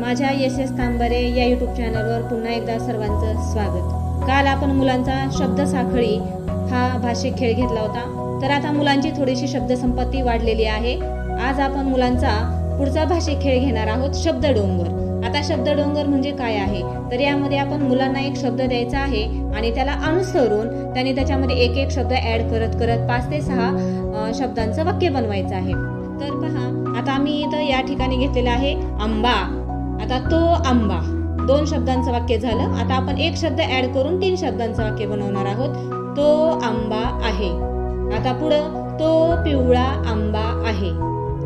माझ्या यशस तांबरे या यूट्यूब चॅनलवर पुन्हा एकदा सर्वांचं स्वागत. काल आपण मुलांचा शब्द साखळी हा भाषिक खेळ घेतला होता. तर आता मुलांची थोडीशी शब्दसंपत्ती वाढलेली आहे. आज आपण मुलांचा पुढचा भाषिक खेळ घेणार आहोत शब्द डोंगर. आता शब्द डोंगर म्हणजे काय आहे? तर यामध्ये आपण मुलांना एक शब्द द्यायचा आहे आणि त्याला अनुसरून त्यांनी त्याच्यामध्ये एक एक शब्द ऍड करत करत पाच ते सहा शब्दांचं वाक्य बनवायचं आहे. तर पहा आता आम्ही इथं या ठिकाणी घेतलेला आहे आंबा. आता तो आंबा. दोन शब्दांचं वाक्य झालं. आता आपण एक शब्द ऍड करून तीन शब्दांचं वाक्य बनवणार आहोत. तो आंबा आहे. आता पुढं तो पिवळा आंबा आहे.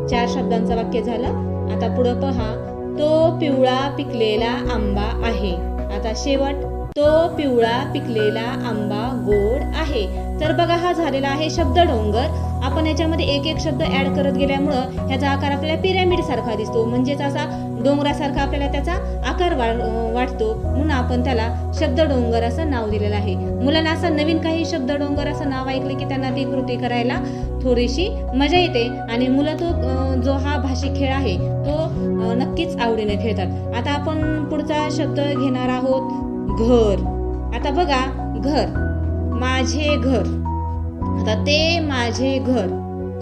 चार शब्दांचं वाक्य झालं. आता पुढं पहा. तो पिवळा पिकलेला आंबा आहे. आता शेवट तो पिवळा पिकलेला आंबा गोड आहे. तर बघा हा झालेला आहे शब्द डोंगर. आपण याच्यामध्ये एक एक शब्द ऍड करत गेल्यामुळं ह्याचा आकार आपल्याला पिरॅमिड सारखा दिसतो. म्हणजेच असा डोंगरासारखा आपल्याला त्याचा आकार वा- वाटतो. म्हणून आपण त्याला शब्द डोंगर असं नाव दिलेलं आहे. मुलांना असं नवीन काही शब्द डोंगर असं नाव ऐकले की त्यांना ती कृती करायला थोडीशी मजा येते. आणि मुलं तो जो हा भाषिक खेळ आहे तो नक्कीच आवडीने खेळतात. आता आपण पुढचा शब्द घेणार आहोत घर. आता बघा घर. माझे घर. आता ते माझे घर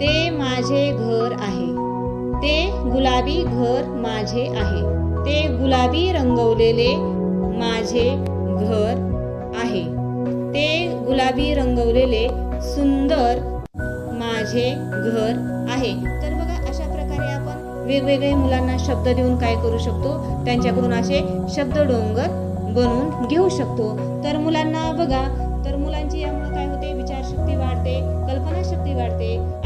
ते माझे घर आहे. ते गुलाबी घर माझे आहे. ते गुलाबी रंगवलेले माझे घर आहे. ते गुलाबी रंगवलेले सुंदर माझे घर आहे. तर बघा अशा प्रकारे आपण वेगवेगळे मुलांना शब्द देऊन काय करू शकतो? त्यांच्याकडून असे शब्द डोंगर बनवून घेऊ शकतो. तर मुलांना बघा तर मुलांची यामुळे काय होते? विचार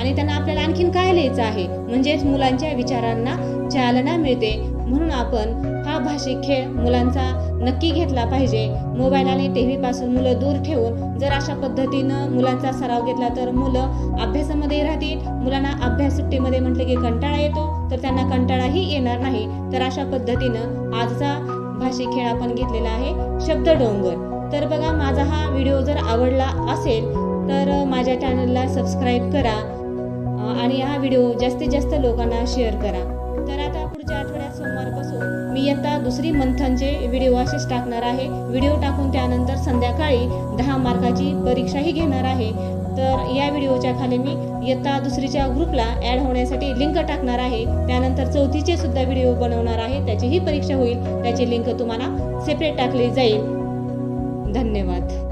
आणि त्यांना आपल्याला आणखीन काय लिहायचं आहे? म्हणजेच मुलांच्या विचारांना चालना मिळते. म्हणून आपण हा भाषिक खेळ मुलांचा नक्की घेतला पाहिजे. मोबाईल आणि टी व्हीपासून मुलं दूर ठेवून जर अशा पद्धतीनं मुलांचा सराव घेतला तर मुलं अभ्यासामध्ये राहतील. मुलांना अभ्यास सुट्टीमध्ये म्हटलं की कंटाळा येतो तर त्यांना कंटाळाही येणार नाही. तर अशा पद्धतीनं आजचा भाषिक खेळ आपण घेतलेला आहे शब्द डोंगर. तर बघा माझा हा व्हिडिओ जर आवडला असेल तर माझ्या चॅनलला सबस्क्राईब करा. आणि हा व्हिडिओ जास्तीत जास्त लोकांना शेअर करा. तर आता पुढच्या आठवड्यात सोमवारपासून मी आता दुसरी मंथनचे व्हिडिओ असेच टाकणार आहे. व्हिडिओ टाकून त्यानंतर संध्याकाळी दहा मार्काची परीक्षाही घेणार आहे. तर या व्हिडिओच्या खाली मी इयत्ता दुसरीच्या ग्रुपला ॲड होण्यासाठी लिंक टाकणार आहे. त्यानंतर चौथीचे सुद्धा व्हिडिओ बनवणार आहे. त्याचीही परीक्षा होईल. त्याची लिंक तुम्हाला सेपरेट टाकली जाईल. धन्यवाद.